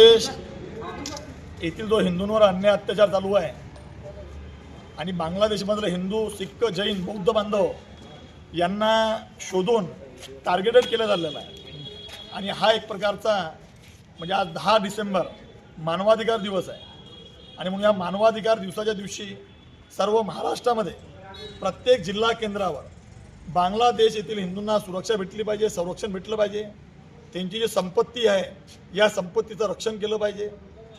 देश येथील जो हिंदूंवर अन्याय अत्याचार चालू आहे आणि बांगलादेशमधले हिंदू सिख जैन बौद्ध बांधव यांना शोधून टार्गेटेड केलं झालेलं आहे. आणि हा एक प्रकारचा म्हणजे आज दहा डिसेंबर मानवाधिकार दिवस आहे. आणि म्हणून या मानवाधिकार दिवसाच्या दिवशी सर्व महाराष्ट्रामध्ये प्रत्येक जिल्हा केंद्रावर बांगलादेश येथील हिंदूंना सुरक्षा भेटली पाहिजे संरक्षण भेटलं पाहिजे. त्यांची जी संपत्ती आहे या संपत्तीचं रक्षण केलं पाहिजे.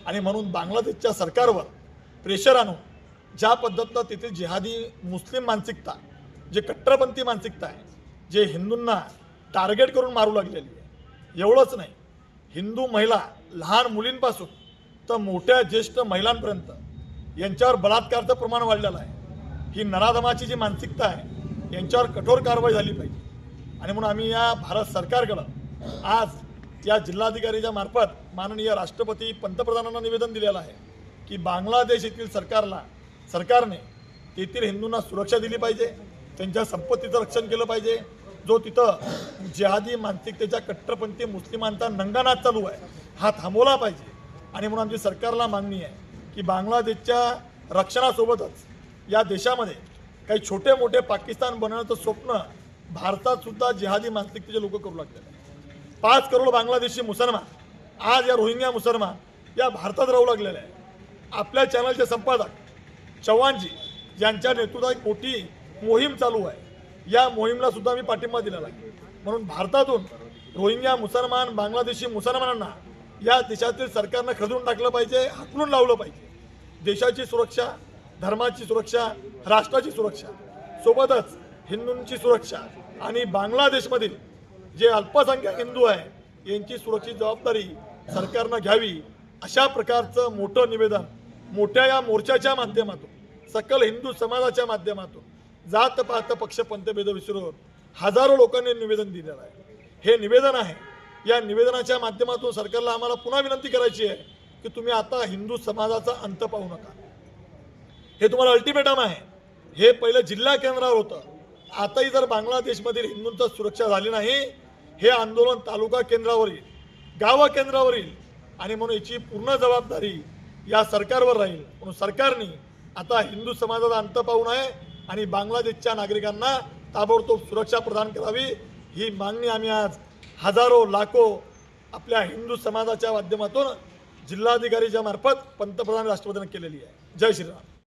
आणि म्हणून बांगलादेशच्या सरकारवर प्रेशर आणून ज्या पद्धतीनं तेथील जिहादी मुस्लिम मानसिकता जे कट्टरपंथी मानसिकता आहे जे हिंदूंना टार्गेट करून मारू लागलेली आहे एवढंच नाही. हिंदू महिला लहान मुलींपासून तर मोठ्या ज्येष्ठ महिलांपर्यंत यांच्यावर बलात्कारचं प्रमाण वाढलेलं आहे. ही नराधमाची जी मानसिकता आहे यांच्यावर कठोर कारवाई झाली पाहिजे. आणि म्हणून आम्ही या भारत सरकारकडं आज या जिल्हाधिकारीच्या मार्फत माननीय राष्ट्रपती पंतप्रधानांना निवेदन दिलेलं आहे की बांगलादेश येथील सरकारला सरकारने तेथील हिंदूंना सुरक्षा दिली पाहिजे त्यांच्या संपत्तीचं रक्षण केलं पाहिजे जो तिथं जिहादी मानसिकतेच्या कट्टरपंथी मुस्लिमांचा नंगानाच चालू आहे हा थांबवला पाहिजे. आणि म्हणून आमची सरकारला मागणी आहे की बांगलादेशच्या रक्षणासोबतच या देशामध्ये काही छोटे मोठे पाकिस्तान बनवण्याचं स्वप्न भारतात सुद्धा जिहादी मानसिकतेचे लोक करू लागलेले पाच करोड बांगलादेशी मुसलमान आज या रोहिंग्या मुसलमान या भारतात राहू लागलेले आहे आपल्या चॅनलचे संपादक चव्हाणजी यांच्या नेतृत्वात एक मोठी मोहीम चालू आहे. या मोहीमला सुद्धा मी पाठिंबा दिलेला आहे. म्हणून भारतातून रोहिंग्या मुसलमान बांगलादेशी मुसलमानांना या देशातील सरकारनं खदून टाकलं पाहिजे हाकलून लावलं पाहिजे. देशाची सुरक्षा धर्माची सुरक्षा राष्ट्राची सुरक्षा सोबतच हिंदूंची सुरक्षा आणि बांगलादेशमधील जे अल्पसंख्याक हिंदू आहे यांची सुरक्षित जबाबदारी सरकारनं घ्यावी अशा प्रकारचं मोठं निवेदन मोठ्या या मोर्चाच्या माध्यमातून सकल हिंदू समाजाच्या माध्यमातून जात पात पक्ष पंतभेद विसरून हजारो लोकांनी निवेदन दिलेलं आहे. हे निवेदन आहे. या निवेदनाच्या माध्यमातून सरकारला आम्हाला पुन्हा विनंती करायची आहे की तुम्ही आता हिंदू समाजाचा अंत पाहू नका. हे तुम्हाला अल्टिमेटम आहे. हे पहिलं जिल्हा केंद्रावर होतं. आताही जर बांगलादेशमधील हिंदूंचा सुरक्षा झाली नाही हे आंदोलन तालुका केंद्रावर येईल गाव केंद्रावर येईल आणि म्हणून याची पूर्ण जबाबदारी या सरकारवर राहील. म्हणून सरकारने आता हिंदू समाजाचा अंत पाहू नये आणि बांगलादेशच्या नागरिकांना ताबडतोब सुरक्षा प्रदान करावी. ही मागणी आम्ही आज हजारो लाखो आपल्या हिंदू समाजाच्या माध्यमातून जिल्हाधिकारीच्या मार्फत पंतप्रधान राष्ट्रपतींना केलेली आहे. जय श्रीराम.